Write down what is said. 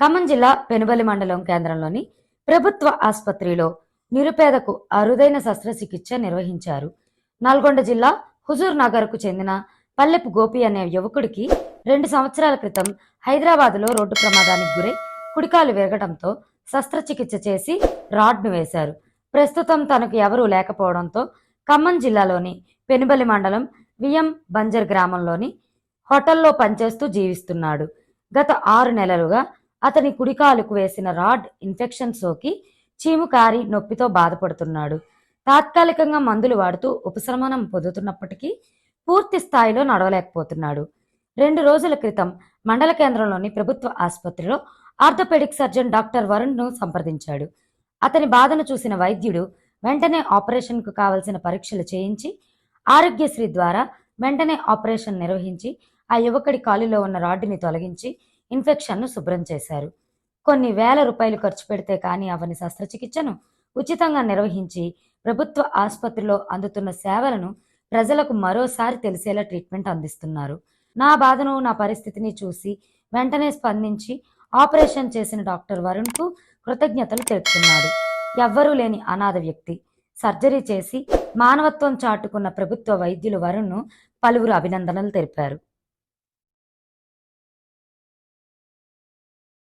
ఖమ్మం జిల్లా పెనుబలి మండలం కేంద్రంలోని ప్రభుత్వ ఆసుపత్రిలో నిరుపేదకు అరుదైన శస్త్రచికిత్స నిర్వహించారు. నల్గొండ జిల్లా హుజూర్ నగర్కు చెందిన పల్లెపు గోపి అనే యువకుడికి రెండు సంవత్సరాల క్రితం హైదరాబాద్లో రోడ్డు ప్రమాదానికి గురై కుడికాలు విరగడంతో శస్త్రచికిత్స చేసి రాడ్ను వేశారు. ప్రస్తుతం తనకు ఎవరూ లేకపోవడంతో ఖమ్మం జిల్లాలోని పెనుబలి మండలం విఎం బంజర్ గ్రామంలోని హోటల్లో పనిచేస్తూ జీవిస్తున్నాడు. గత ఆరు నెలలుగా అతని కుడికాలుకు వేసిన రాడ్ ఇన్ఫెక్షన్ సోకి చీము కారి నొప్పితో బాధపడుతున్నాడు. తాత్కాలికంగా మందులు వాడుతూ ఉపశమనం పొందుతున్నప్పటికీ పూర్తి స్థాయిలో నడవలేకపోతున్నాడు. రెండు రోజుల క్రితం మండల కేంద్రంలోని ప్రభుత్వ ఆసుపత్రిలో ఆర్థోపెడిక్ సర్జన్ డాక్టర్ వరుణ్ను సంప్రదించాడు. అతని బాధను చూసిన వైద్యుడు వెంటనే ఆపరేషన్కు కావలసిన పరీక్షలు చేయించి ఆరోగ్యశ్రీ ద్వారా వెంటనే ఆపరేషన్ నిర్వహించి ఆ యువకుడి కాలులో ఉన్న రాడ్డుని తొలగించి ఇన్ఫెక్షన్ను శుభ్రం చేశారు. కొన్ని వేల రూపాయలు ఖర్చు పెడితే కానీ అవని శస్త్రచికిత్సను ఉచితంగా నిర్వహించి ప్రభుత్వ ఆసుపత్రిలో అందుతున్న సేవలను ప్రజలకు మరోసారి తెలిసేలా ట్రీట్మెంట్ అందిస్తున్నారు. నా బాధను నా పరిస్థితిని చూసి వెంటనే స్పందించి ఆపరేషన్ చేసిన డాక్టర్ వరుణ్కు కృతజ్ఞతలు తెలుపుతున్నాడు. ఎవ్వరూ లేని అనాథ వ్యక్తి. సర్జరీ చేసి మానవత్వం చాటుకున్న ప్రభుత్వ వైద్యులు వరుణ్ను పలువురు అభినందనలు తెలిపారు.